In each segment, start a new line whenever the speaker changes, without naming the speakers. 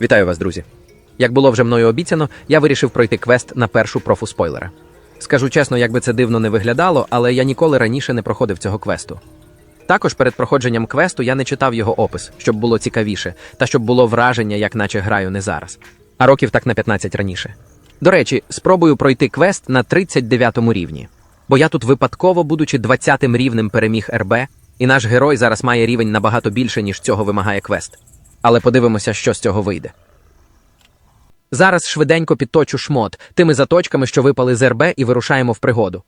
Вітаю вас, друзі. Як було вже мною обіцяно, я вирішив пройти квест на першу профу спойлера. Скажу чесно, як би це дивно не виглядало, але я ніколи раніше не проходив цього квесту. Також перед проходженням квесту я не читав його опис, щоб було цікавіше, та щоб було враження, як наче граю не зараз. А років так на 15 раніше. До речі, спробую пройти квест на 39 рівні. Бо я тут випадково, будучи 20-м рівнем, переміг РБ, і наш герой зараз має рівень набагато більше, ніж цього вимагає квест. Але подивимося, що з цього вийде. Зараз швиденько підточу шмот тими заточками, що випали з РБ, і вирушаємо в пригоду.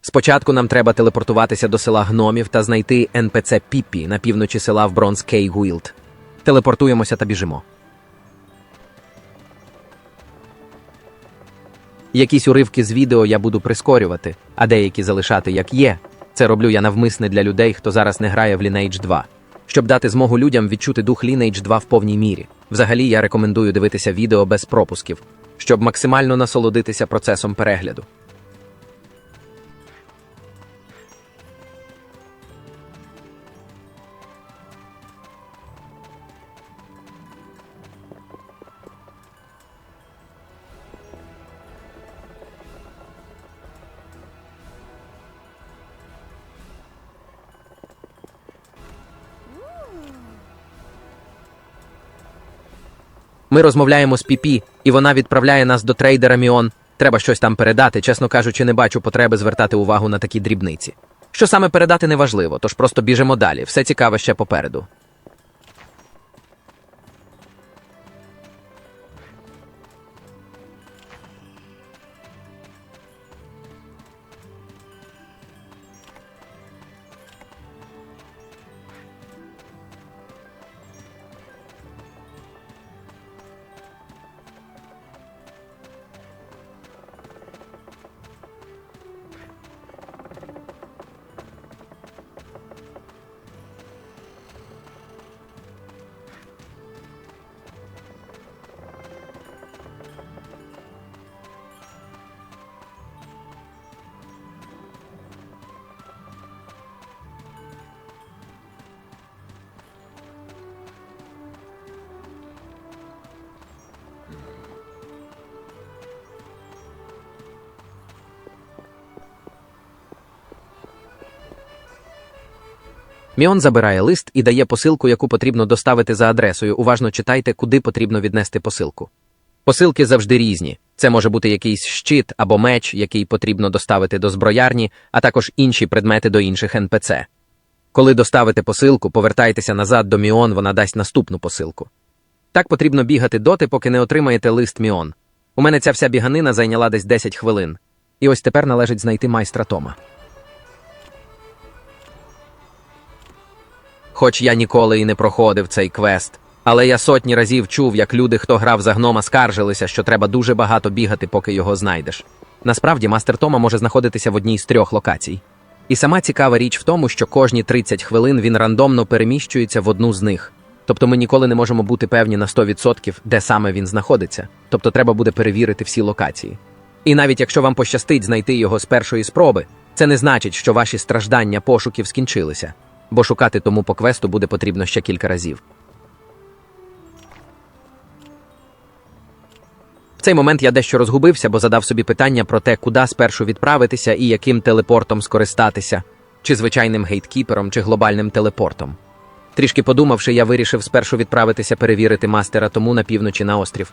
Спочатку нам треба телепортуватися до села гномів та знайти НПЦ Піппі на півночі села в Бронз Кей Гуілд. Телепортуємося та біжимо. Якісь уривки з відео я буду прискорювати, а деякі залишати як є. Це роблю я навмисне для людей, хто зараз не грає в Lineage 2, щоб дати змогу людям відчути дух Lineage 2 в повній мірі. Взагалі я рекомендую дивитися відео без пропусків, щоб максимально насолодитися процесом перегляду. Ми розмовляємо з Піпі, і вона відправляє нас до трейдера Міон. Треба щось там передати. Чесно кажучи, не бачу потреби звертати увагу на такі дрібниці. Що саме передати неважливо, тож просто біжимо далі. Все цікаве ще попереду. Міон забирає лист і дає посилку, яку потрібно доставити за адресою. Уважно читайте, куди потрібно віднести посилку. Посилки завжди різні. Це може бути якийсь щит або меч, який потрібно доставити до зброярні, а також інші предмети до інших НПЦ. Коли доставите посилку, повертайтеся назад до Міон, вона дасть наступну посилку. Так потрібно бігати доти, поки не отримаєте лист Міон. У мене ця вся біганина зайняла десь 10 хвилин. І ось тепер належить знайти майстра Тома. Хоч я ніколи і не проходив цей квест, але я сотні разів чув, як люди, хто грав за гнома, скаржилися, що треба дуже багато бігати, поки його знайдеш. Насправді, мастер Тома може знаходитися в одній з трьох локацій. І сама цікава річ в тому, що кожні 30 хвилин він рандомно переміщується в одну з них. Тобто ми ніколи не можемо бути певні на 100%, де саме він знаходиться. Тобто треба буде перевірити всі локації. І навіть якщо вам пощастить знайти його з першої спроби, це не значить, що ваші страждання пошуків скінчилися, бо шукати тому по квесту буде потрібно ще кілька разів. В цей момент я дещо розгубився, бо задав собі питання про те, куди спершу відправитися і яким телепортом скористатися, чи звичайним гейткіпером, чи глобальним телепортом. Трішки подумавши, я вирішив спершу відправитися перевірити мастера тому на півночі на острів.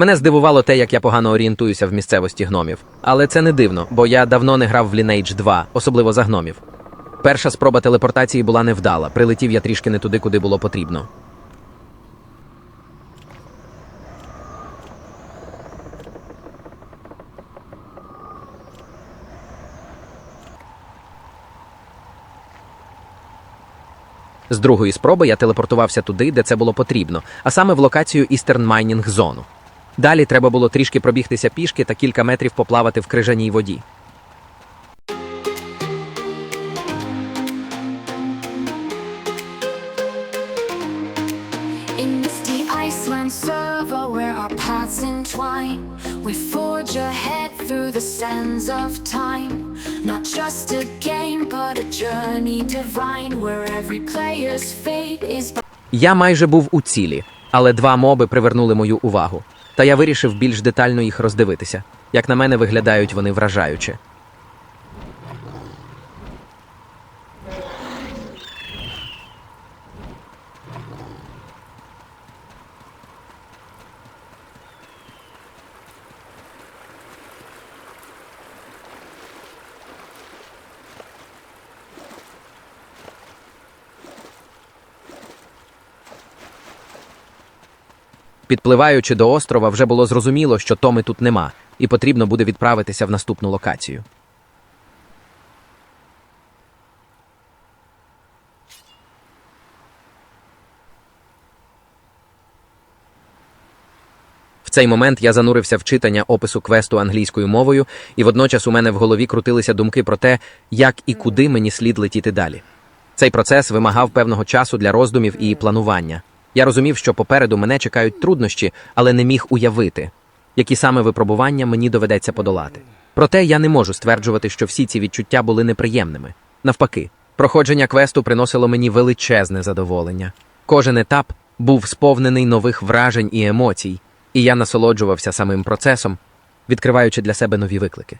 Мене здивувало те, як я погано орієнтуюся в місцевості гномів. Але це не дивно, бо я давно не грав в Lineage 2, особливо за гномів. Перша спроба телепортації була невдала. Прилетів я трішки не туди, куди було потрібно. З другої спроби я телепортувався туди, де це було потрібно, а саме в локацію Eastern Mining Zone. Далі треба було трішки пробігтися пішки та кілька метрів поплавати в крижаній воді.
In misty Iceland server where our paths entwine, we forge ahead through the sands of time. Not just a game, but a journey divine where every player's fate is.
Я майже був у цілі, але два моби привернули мою увагу. Та я вирішив більш детально їх роздивитися. Як на мене, виглядають вони вражаюче. Підпливаючи до острова, вже було зрозуміло, що Томи тут нема, і потрібно буде відправитися в наступну локацію. В цей момент я занурився в читання опису квесту англійською мовою, і водночас у мене в голові крутилися думки про те, як і куди мені слід летіти далі. Цей процес вимагав певного часу для роздумів і планування. Я розумів, що попереду мене чекають труднощі, але не міг уявити, які саме випробування мені доведеться подолати. Проте я не можу стверджувати, що всі ці відчуття були неприємними. Навпаки, проходження квесту приносило мені величезне задоволення. Кожен етап був сповнений нових вражень і емоцій, і я насолоджувався самим процесом, відкриваючи для себе нові виклики.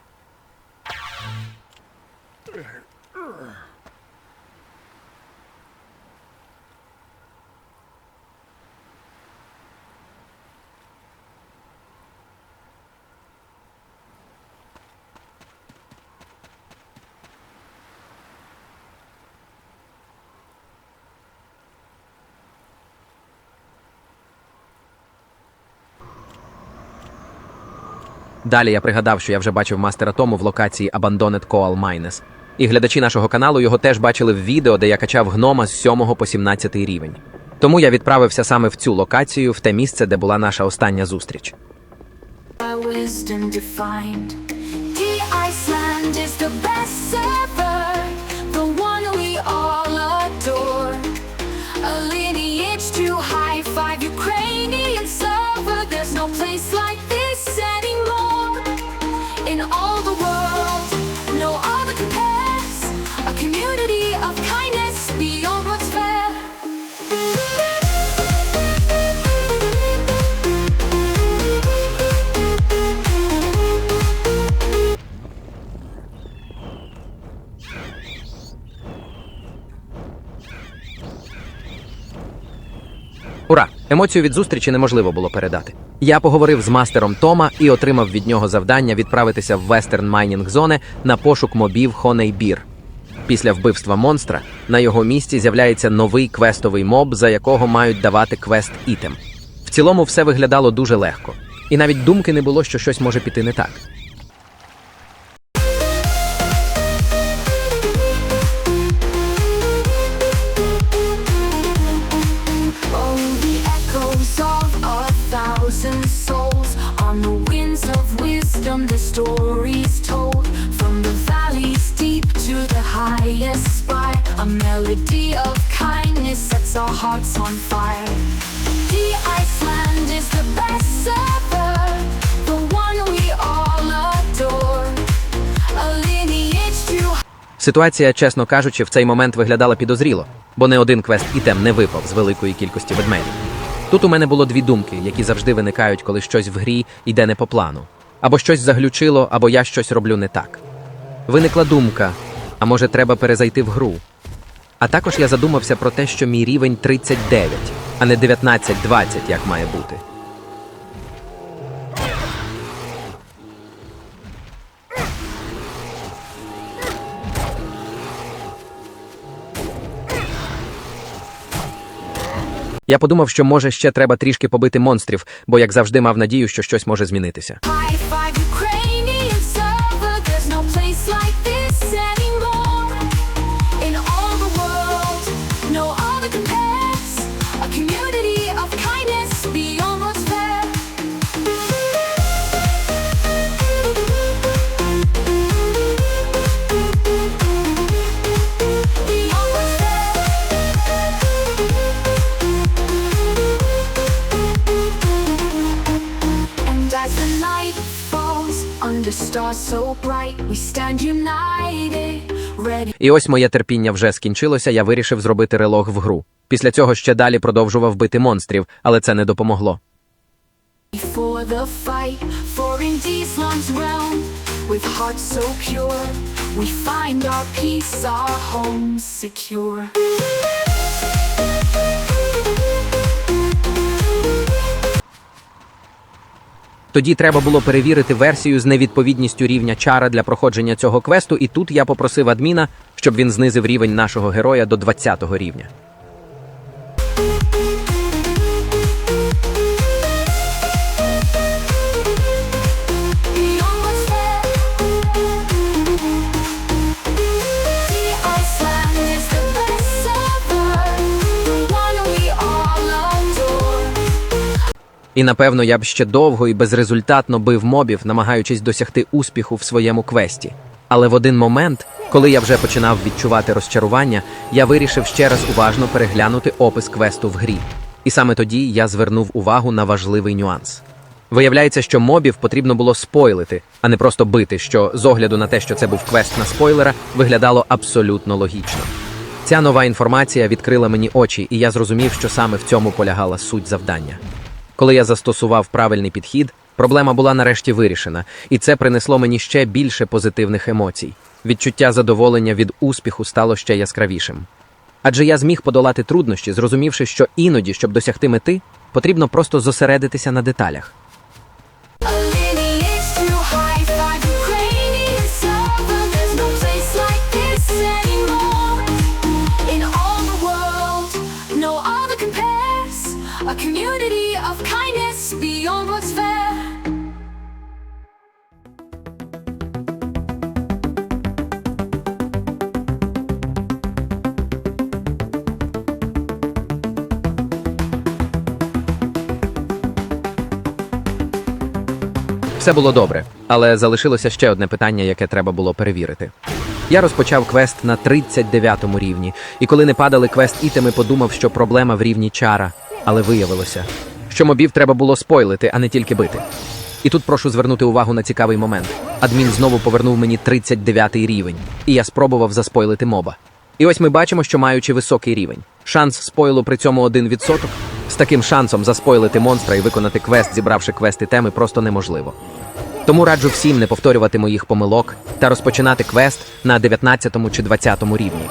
Далі я пригадав, що я вже бачив мастера Тому в локації Abandoned Coal Mines. І глядачі нашого каналу його теж бачили в відео, де я качав гнома з 7 по 17 рівень. Тому я відправився саме в цю локацію, в те місце, де була наша остання зустріч.
wisdom defined. The Iceland is the best server,
Ура! Емоцію від зустрічі неможливо було передати. Я поговорив з мастером Тома і отримав від нього завдання відправитися в Mining Zone на пошук мобів Beer. Після вбивства монстра на його місці з'являється новий квестовий моб, за якого мають давати квест ітем. В цілому все виглядало дуже легко, і навіть думки не було, що щось може піти не так.
Stories told from the valleys deep to the highest spire. A melody of kindness sets our hearts on fire. The Iceland is the best server, the one we all adore. A lineage too
Ситуація, чесно кажучи, в цей момент виглядала підозріло, бо не один квест ітем не випав з великої кількості ведмедів. Тут у мене було дві думки, які завжди виникають, коли щось в грі йде не по плану або щось заглючило, або я щось роблю не так. Виникла думка, а може, треба перезайти в гру. А також я задумався про те, що мій рівень 39, а не 19-20, як має бути. Я подумав, що може ще треба трішки побити монстрів, бо як завжди мав надію, що щось може змінитися. І ось моє терпіння вже скінчилося, я вирішив зробити релог в гру. Після цього ще далі продовжував бити монстрів, але це не допомогло.
for
Тоді треба було перевірити версію з невідповідністю рівня чара для проходження цього квесту, і тут я попросив адміна, щоб він знизив рівень нашого героя до 20 рівня. І напевно я б ще довго і безрезультатно бив мобів, намагаючись досягти успіху в своєму квесті. Але в один момент, коли я вже починав відчувати розчарування, я вирішив ще раз уважно переглянути опис квесту в грі. І саме тоді я звернув увагу на важливий нюанс. Виявляється, що мобів потрібно було спойлити, а не просто бити, що з огляду на те, що це був квест на спойлера, виглядало абсолютно логічно. Ця нова інформація відкрила мені очі, і я зрозумів, що саме в цьому полягала суть завдання. Коли я застосував правильний підхід, проблема була нарешті вирішена, і це принесло мені ще більше позитивних емоцій. Відчуття задоволення від успіху стало ще яскравішим. Адже я зміг подолати труднощі, зрозумівши, що іноді, щоб досягти мети, потрібно просто зосередитися на деталях. Все було добре, але залишилося ще одне питання, яке треба було перевірити. Я розпочав квест на 39 рівні, і коли не падали квест ітеми, подумав, що проблема в рівні чара, але виявилося, що мобів треба було спойлити, а не тільки бити. І тут прошу звернути увагу на цікавий момент. Адмін знову повернув мені 39 рівень, і я спробував заспойлити моба. І ось ми бачимо, що маючи високий рівень, шанс спойлу при цьому 1%, з таким шансом заспойлити монстра і виконати квест, зібравши квести теми, просто неможливо. Тому раджу всім не повторювати моїх помилок та розпочинати квест на 19 чи 20 рівні.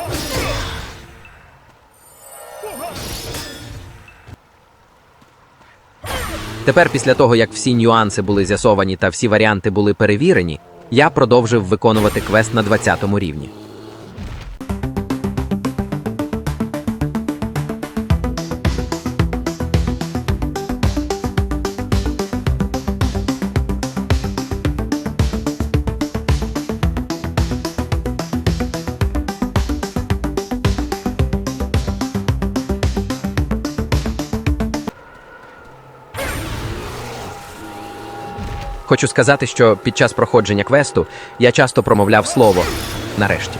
Тепер, після того, як всі нюанси були з'ясовані та всі варіанти були перевірені, я продовжив виконувати квест на 20 рівні. Хочу сказати, що під час проходження квесту я часто промовляв слово нарешті.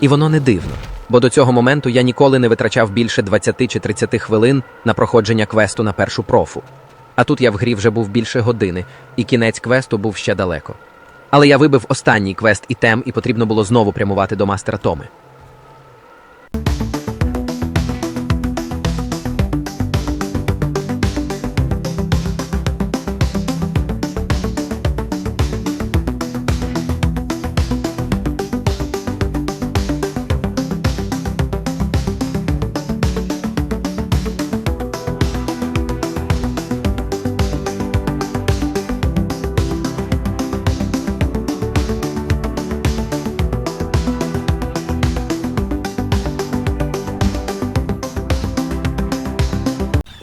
І воно не дивно, бо до цього моменту я ніколи не витрачав більше 20 чи 30 хвилин на проходження квесту на першу профу. А тут я в грі вже був більше години, і кінець квесту був ще далеко. Але я вибив останній квест і тем, і потрібно було знову прямувати до мастера Томи.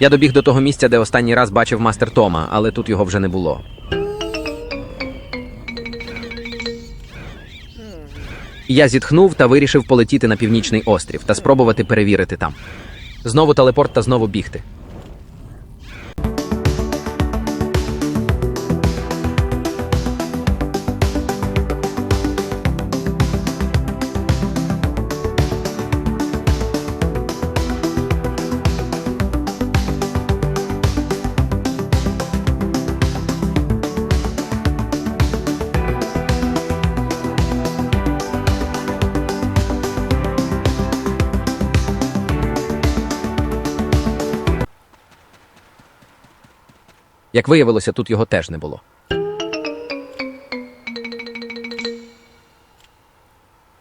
Я добіг до того місця, де останній раз бачив мастер Тома, але тут його вже не було. Я зітхнув та вирішив полетіти на північний острів та спробувати перевірити там. Знову телепорт та знову бігти. Як виявилося, тут його теж не було.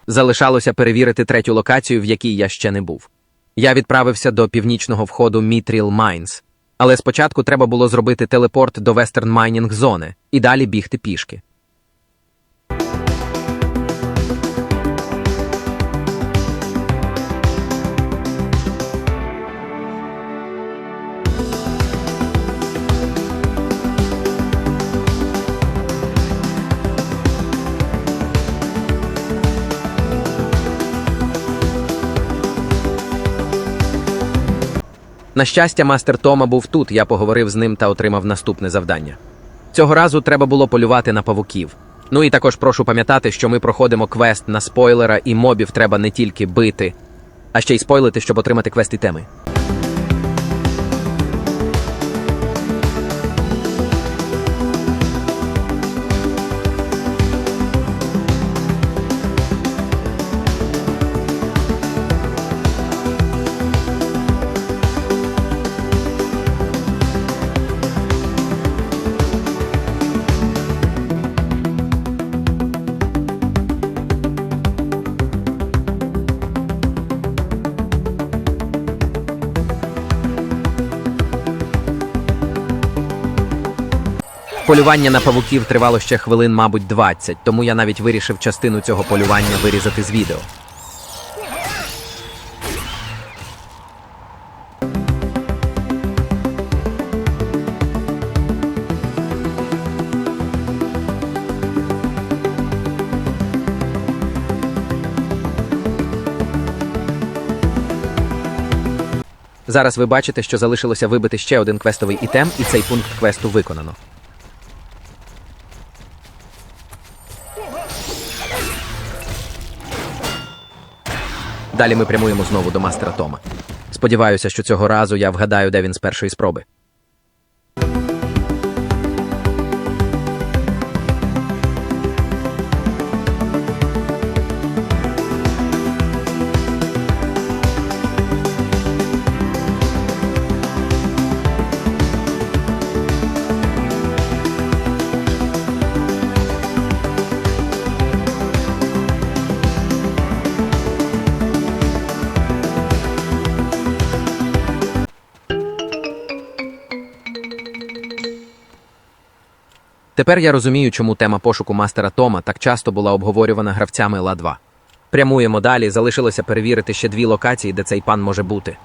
Залишалося перевірити третю локацію, в якій я ще не був. Я відправився до північного входу Мітріл Майнс, але спочатку треба було зробити телепорт до Вестерн Майнінг зони і далі бігти пішки. На щастя, мастер Тома був тут. Я поговорив з ним та отримав наступне завдання. Цього разу треба було полювати на павуків. Ну і також прошу пам'ятати, що ми проходимо квест на спойлера, і мобів треба не тільки бити, а ще й спойлити, щоб отримати квест і теми. Полювання на павуків тривало ще хвилин, мабуть, 20, тому я навіть вирішив частину цього полювання вирізати з відео. Зараз ви бачите, що залишилося вибити ще один квестовий ітем, і цей пункт квесту виконано. Далі ми прямуємо знову до мастера Тома. Сподіваюся, що цього разу я вгадаю, де він з першої спроби. Тепер я розумію, чому тема пошуку мастера Тома так часто була обговорювана гравцями ла 2 Прямуємо далі, залишилося перевірити ще дві локації, де цей пан може бути.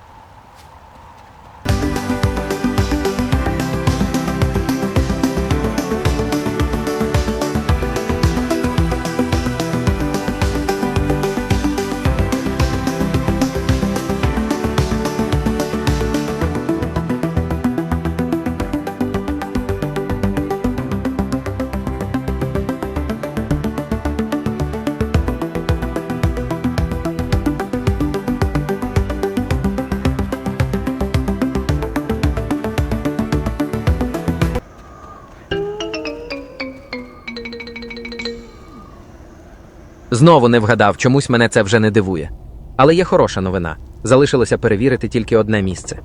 Знову не вгадав, чомусь мене це вже не дивує. Але є хороша новина. Залишилося перевірити тільки одне місце.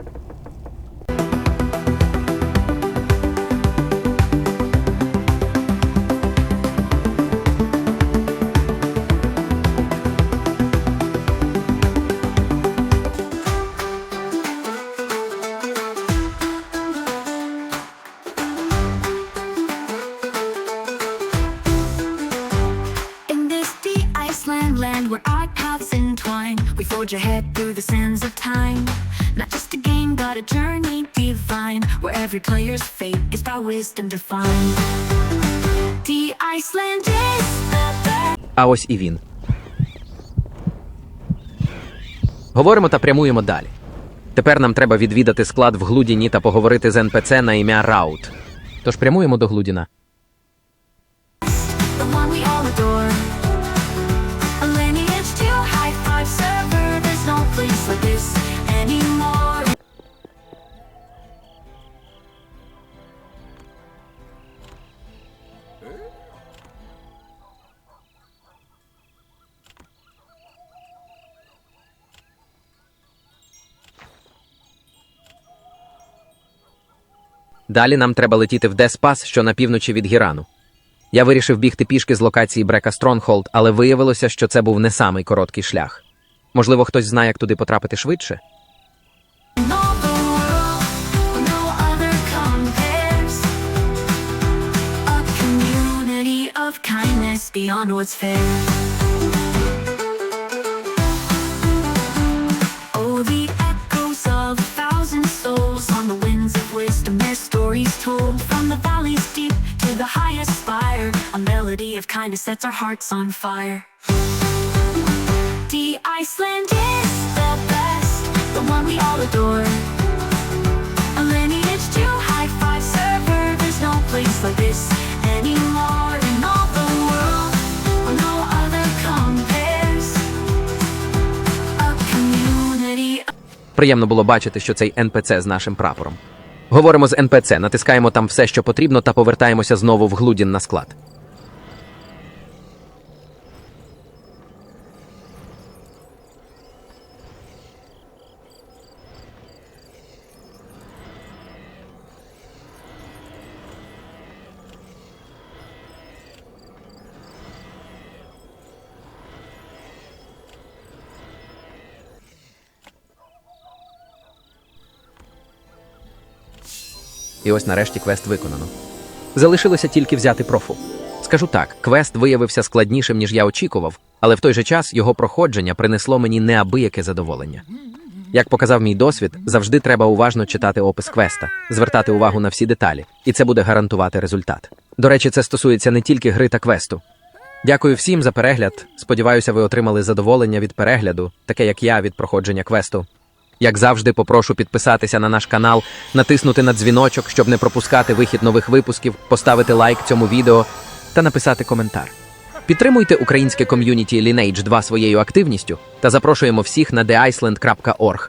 А ось і він. Говоримо та прямуємо далі. Тепер нам треба відвідати склад в Глудіні та поговорити з НПЦ на ім'я Раут. Тож прямуємо до Глудіна. Далі нам треба летіти в Деспас, що на півночі від Гірану. Я вирішив бігти пішки з локації Брека Стронгхолд, але виявилося, що це був не самий короткий шлях. Можливо, хтось знає, як туди потрапити швидше?
Beyond what's fair. Told from the valleys deep to the highest spire. A melody of kindness sets our hearts on fire. The Iceland is the best, the one we all adore. A lineage to high five server, there's no place like this anymore in all the world. No other compares. A community
Приємно було бачити, що цей НПЦ з нашим прапором. Говоримо з НПЦ, натискаємо там все, що потрібно, та повертаємося знову в Глудін на склад. І ось нарешті квест виконано. Залишилося тільки взяти профу. Скажу так, квест виявився складнішим, ніж я очікував, але в той же час його проходження принесло мені неабияке задоволення. Як показав мій досвід, завжди треба уважно читати опис квеста, звертати увагу на всі деталі, і це буде гарантувати результат. До речі, це стосується не тільки гри та квесту. Дякую всім за перегляд. Сподіваюся, ви отримали задоволення від перегляду, таке як я від проходження квесту. Як завжди, попрошу підписатися на наш канал, натиснути на дзвіночок, щоб не пропускати вихід нових випусків, поставити лайк цьому відео та написати коментар. Підтримуйте українське ком'юніті Lineage 2 своєю активністю та запрошуємо всіх на theiceland.org.